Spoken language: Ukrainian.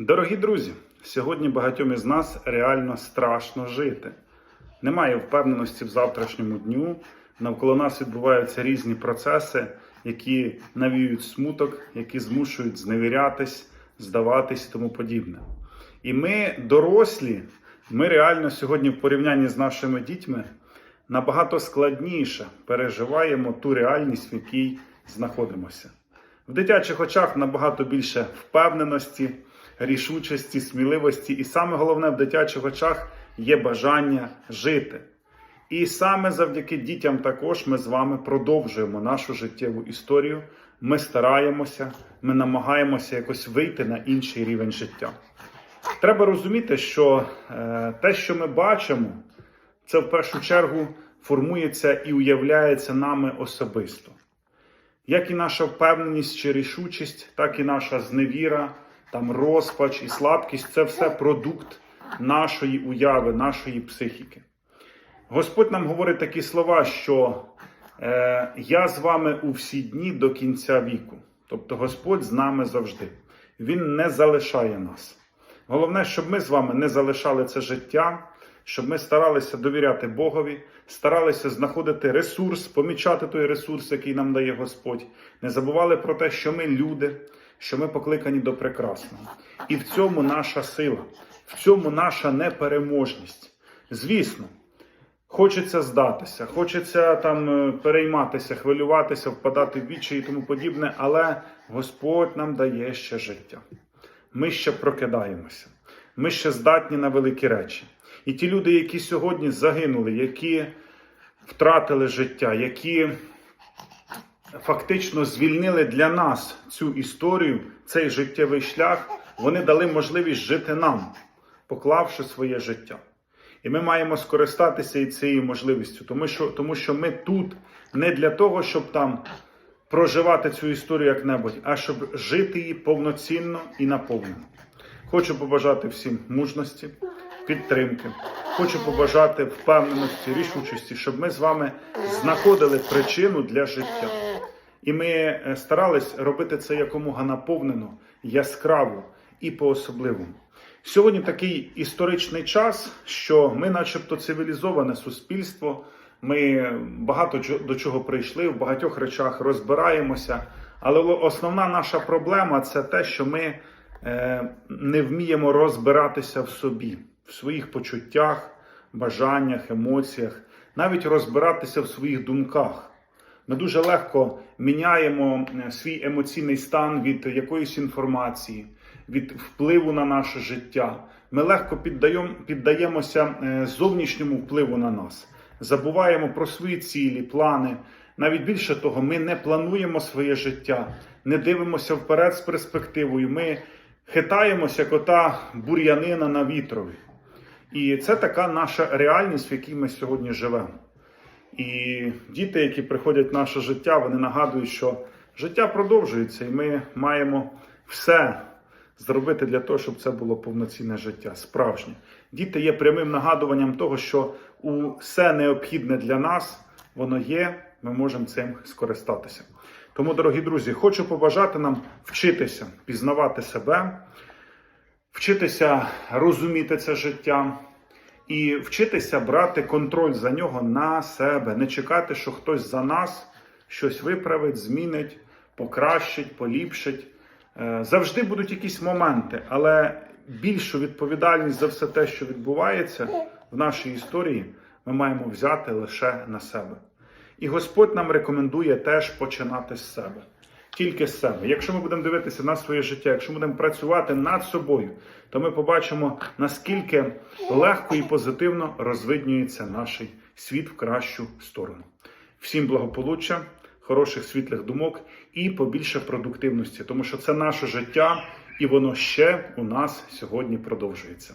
Дорогі друзі, сьогодні багатьом із нас реально страшно жити. Немає впевненості в завтрашньому дню. Навколо нас відбуваються різні процеси, які навіюють смуток, які змушують зневірятись, здаватись і тому подібне. І ми, дорослі, ми реально сьогодні в порівнянні з нашими дітьми набагато складніше переживаємо ту реальність, в якій знаходимося. В дитячих очах набагато більше впевненості, рішучості, сміливості, і саме головне в дитячих очах є бажання жити. І саме завдяки дітям також ми з вами продовжуємо нашу життєву історію. Ми стараємося, ми намагаємося якось вийти на інший рівень життя. Треба розуміти, що е, те, що ми бачимо, це в першу чергу формується і уявляється нами особисто. Як і наша впевненість чи рішучість, так і наша зневіра, там розпач і слабкість це все продукт нашої уяви, нашої психіки. Господь нам говорить такі слова, що е, я з вами у всі дні до кінця віку. Тобто Господь з нами завжди. Він не залишає нас. Головне, щоб ми з вами не залишали це життя, щоб ми старалися довіряти Богові, старалися знаходити ресурс, помічати той ресурс, який нам дає Господь. Не забували про те, що ми люди, що ми покликані до прекрасного. І в цьому наша сила, в цьому наша непереможність. Звісно, хочеться здатися, хочеться там е, перейматися, хвилюватися, впадати в вічі і тому подібне, але Господь нам дає ще життя. Ми ще прокидаємося, ми ще здатні на великі речі. І ті люди, які сьогодні загинули, які втратили життя, які фактично звільнили для нас цю історію, цей життєвий шлях, вони дали можливість жити нам, поклавши своє життя. І ми маємо скористатися і цією можливістю, тому що, тому що ми тут не для того, щоб там проживати цю історію як-небудь, а щоб жити її повноцінно і наповнено. Хочу побажати всім мужності, підтримки. Хочу побажати впевненості, рішучості, щоб ми з вами знаходили причину для життя. І ми е, старались робити це якомога наповнено, яскраво і по-особливому. Сьогодні такий історичний час, що ми, начебто, цивілізоване суспільство. Ми багато до чого прийшли, в багатьох речах розбираємося. Але основна наша проблема це те, що ми е, не вміємо розбиратися в собі, в своїх почуттях, бажаннях, емоціях, навіть розбиратися в своїх думках. Ми дуже легко міняємо е, свій емоційний стан від якоїсь інформації, від впливу на наше життя. Ми легко піддаємо, піддаємося е, зовнішньому впливу на нас, забуваємо про свої цілі, плани. Навіть більше того, ми не плануємо своє життя, не дивимося вперед з перспективою. Ми хитаємося, як ота бур'янина на вітрові. І це така наша реальність, в якій ми сьогодні живемо. І діти, які приходять в наше життя, вони нагадують, що життя продовжується, і ми маємо все зробити для того, щоб це було повноцінне життя, справжнє. Діти є прямим нагадуванням того, що усе необхідне для нас, воно є, ми можемо цим скористатися. Тому, дорогі друзі, хочу побажати нам вчитися пізнавати себе, вчитися розуміти це життя і вчитися брати контроль за нього на себе, не чекати, що хтось за нас щось виправить, змінить, покращить, поліпшить. Е, Завжди будуть якісь моменти, але більшу відповідальність за все те, що відбувається в нашій історії, ми маємо взяти лише на себе. І Господь нам рекомендує теж починати з себе. Тільки з себе. Якщо ми будемо дивитися на своє життя, якщо ми будемо працювати над собою, то ми побачимо, наскільки легко і позитивно розвиднюється наш світ в кращу сторону. Всім благополуччя, хороших світлих думок і побільше продуктивності, тому що це наше життя, і воно ще у нас сьогодні продовжується.